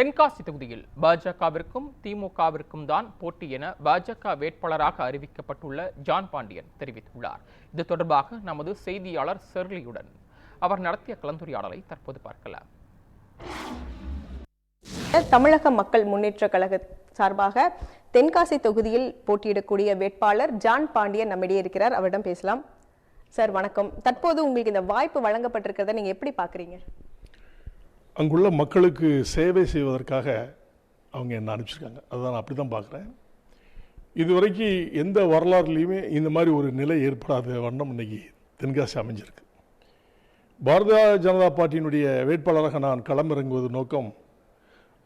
தென்காசி தொகுதியில் பாஜகவிற்கும் திமுகவிற்கும் தான் போட்டி என பாஜக வேட்பாளராக அறிவிக்கப்பட்டுள்ள ஜான் பாண்டியன் தெரிவித்துள்ளார். இது தொடர்பாக நமது செய்தியாளர் செர்லியுடன் அவர் நடத்திய கலந்துரையாடலை தற்போது பார்க்கலாம். தமிழக மக்கள் முன்னேற்ற கழக சார்பாக தென்காசி தொகுதியில் போட்டியிடக்கூடிய வேட்பாளர் ஜான் பாண்டியன் நம்மிடையே இருக்கிறார். அவரிடம் பேசலாம். சார் வணக்கம். தற்போது உங்களுக்கு இந்த வாய்ப்பு வழங்கப்பட்டிருக்கிறத நீங்க எப்படி பாக்குறீங்க அங்குள்ள மக்களுக்கு சேவை செய்வதற்காக அவங்க என்ன அனுப்பிச்சிருக்காங்க. அதுதான் நான் அப்படி தான் பார்க்குறேன். இதுவரைக்கும் எந்த வரலாறுலேயுமே இந்த மாதிரி ஒரு நிலை ஏற்படாத வண்ணம் இன்னைக்கு தென்காசி அமைஞ்சிருக்கு. பாரதிய ஜனதா பார்ட்டியினுடைய வேட்பாளராக நான் களமிறங்குவது நோக்கம்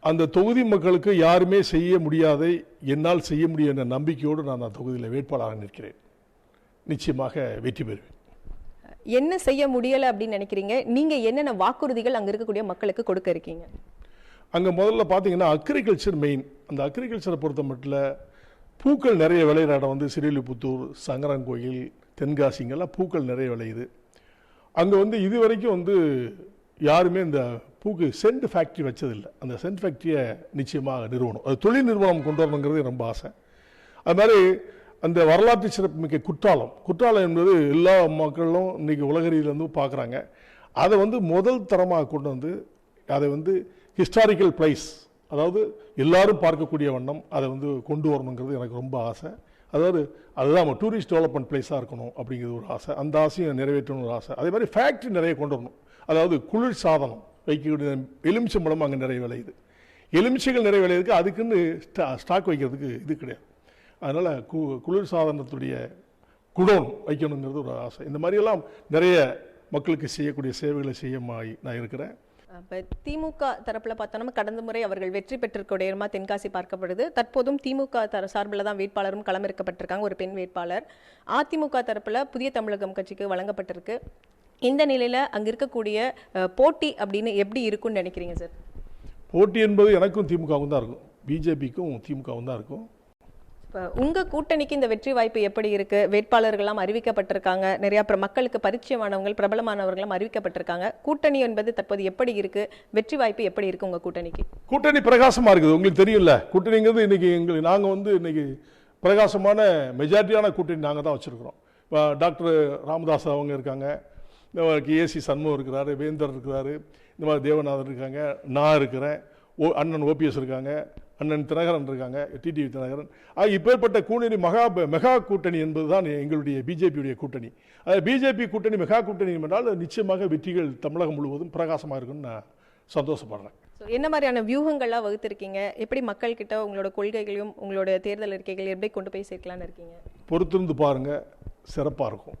அந்த தொகுதி மக்களுக்கு யாருமே செய்ய முடியாதை என்னால் செய்ய முடியும் என்ற நம்பிக்கையோடு நான் அந்த தொகுதியில் வேட்பாளராக நிற்கிறேன். நிச்சயமாக வெற்றி பெறுவேன். என்ன செய்ய முடியலை அப்படின்னு நினைக்கிறீங்க? நீங்கள் என்னென்ன வாக்குறுதிகள் அங்கே இருக்கக்கூடிய மக்களுக்கு கொடுக்க இருக்கீங்க? அங்கே முதல்ல பார்த்தீங்கன்னா அக்ரிகல்ச்சர் மெயின் அந்த அக்ரிகல்ச்சரை பொறுத்த மட்டும் பூக்கள் நிறைய விளையிற இடம் வந்து சிறிலிபுத்தூர் சங்கரங்கோயில் தென்காசிங்கெல்லாம் பூக்கள் நிறைய விளையுது. அங்கே வந்து இது வரைக்கும் வந்து யாருமே இந்த பூக்கு சென்ட் ஃபேக்ட்ரி வச்சதில்லை. அந்த சென்ட் ஃபேக்ட்ரியை நிச்சயமாக நிறுவனம் அது தொழில் நிறுவனம் கொண்டு வரணுங்கிறது ரொம்ப ஆசை. அது மாதிரி அந்த வரலாற்று சிறப்புமிக்க குற்றாலம். குற்றாலம் என்பது எல்லா மக்களும் இன்றைக்கி உலகறியிலேருந்து பார்க்குறாங்க. அதை வந்து முதல் தரமாக கொண்டு வந்து அதை வந்து ஹிஸ்டாரிக்கல் பிளேஸ் அதாவது எல்லாரும் பார்க்கக்கூடிய வண்ணம் அதை வந்து கொண்டு வரணுங்கிறது எனக்கு ரொம்ப ஆசை. அதாவது அதுதான் நம்ம டூரிஸ்ட் டெவலப்மெண்ட் பிளேஸாக இருக்கணும் அப்படிங்கிறது ஒரு ஆசை. அந்த ஆசையும் நிறைவேற்றணும் ஒரு ஆசை. அதே மாதிரி ஃபேக்ட்ரி நிறைய கொண்டு வரணும். அதாவது குளிர் சாதனம் வைக்கக்கூடிய எலுமிச்சம்பழம் அங்கே நிறைய விளையுது. எலுமிச்சைகள் நிறைய விளையுதுக்கு அதுக்குன்னு ஸ்டா ஸ்டாக் வைக்கிறதுக்கு இது கிடையாது. அதனால் கு குளிர் சாதனத்துடைய குடோன் வைக்கணுங்கிறது ஒரு ஆசை. இந்த மாதிரியெல்லாம் நிறைய மக்களுக்கு செய்யக்கூடிய சேவைகளை செய்ய மா- நான் இருக்கிறேன். இப்ப திமுக தரப்புல பார்த்தோம்னா கடந்த முறை அவர்கள் வெற்றி பெற்றிருக்கூடிய தென்காசி பார்க்கப்படுது. தற்போதும் திமுக தர சார்பில் தான் வேட்பாளரும் களமிறக்கப்பட்டிருக்காங்க. ஒரு பெண் வேட்பாளர். அதிமுக தரப்புல புதிய தமிழகம் கட்சிக்கு வழங்கப்பட்டிருக்கு. இந்த நிலையில அங்க இருக்கக்கூடிய போட்டி அப்படின்னு எப்படி இருக்கும்னு நினைக்கிறீங்க சார்? போட்டி என்பது எனக்கும் திமுகவும் தான் இருக்கும். பிஜேபிக்கும் திமுகவும் தான் இருக்கும். இப்போ உங்கள் கூட்டணிக்கு இந்த வெற்றி வாய்ப்பு எப்படி இருக்குது வேட்பாளர்கள்லாம் அறிவிக்கப்பட்டிருக்காங்க. நிறைய அப்புறம் மக்களுக்கு பரிச்சயமானவங்கள் பிரபலமானவர்களும் அறிவிக்கப்பட்டிருக்காங்க. கூட்டணி என்பது தற்போது எப்படி இருக்குது வெற்றி வாய்ப்பு எப்படி இருக்குது உங்கள் கூட்டணிக்கு? கூட்டணி பிரகாசமாக இருக்குது. உங்களுக்கு தெரியும்ல கூட்டணிங்கிறது இன்றைக்கி எங்களுக்கு நாங்கள் வந்து இன்றைக்கி பிரகாசமான மெஜாரிட்டியான கூட்டணி நாங்கள் தான் வச்சுருக்கிறோம். இப்போ டாக்டர் ராமதாஸ் அவங்க இருக்காங்க. இந்த மாதிரி ஏசி சண்முகம் இருக்கிறாரு வேந்தர் இருக்கிறாரு. இந்த மாதிரி தேவநாதன் இருக்காங்க. நான் இருக்கிறேன். ஓ அண்ணன் ஓபிஎஸ் இருக்காங்க. அண்ணன் தினகரன் இருக்காங்க டிடிவி தினகரன். ஆக இப்பேற்பட்ட கூட்டணி மகா மெகா கூட்டணி என்பது தான் எங்களுடைய பிஜேபியுடைய கூட்டணி. அது பிஜேபி கூட்டணி மெகா கூட்டணி என்றால் நிச்சயமாக வெற்றிகள் தமிழகம் முழுவதும் பிரகாசமாக இருக்குன்னு நான் சந்தோஷப்படுறேன். So, என்ன மாதிரியான வியூகங்கள்லாம் வகுத்திருக்கீங்க? எப்படி மக்கள் கிட்ட உங்களோட கொள்கைகளையும் உங்களோட தேர்தல் அறிக்கைகள் எப்படி கொண்டு போய் சேர்க்கலாம்னு இருக்கீங்க? பொறுத்திருந்து பாருங்க சிறப்பாக இருக்கும்.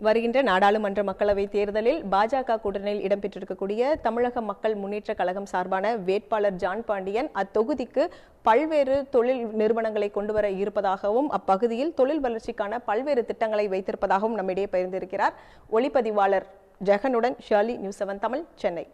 வருகின்ற நாடாளுமன்ற மக்களவை தேர்தலில் பாஜக கூட்டணியில் இடம்பெற்றிருக்கக்கூடிய தமிழக மக்கள் முன்னேற்ற கழகம் சார்பான வேட்பாளர் ஜான் பாண்டியன் அத்தொகுதிக்கு பல்வேறு தொழில் நிறுவனங்களை கொண்டு வர இருப்பதாகவும் அப்பகுதியில் தொழில் வளர்ச்சிக்கான பல்வேறு திட்டங்களை வைத்திருப்பதாகவும் நம்மிடையே பகிர்ந்திருக்கிறார் ஒளிப்பதிவாளர் ஜெகனுடன் Shirley news seven Tamil Chennai.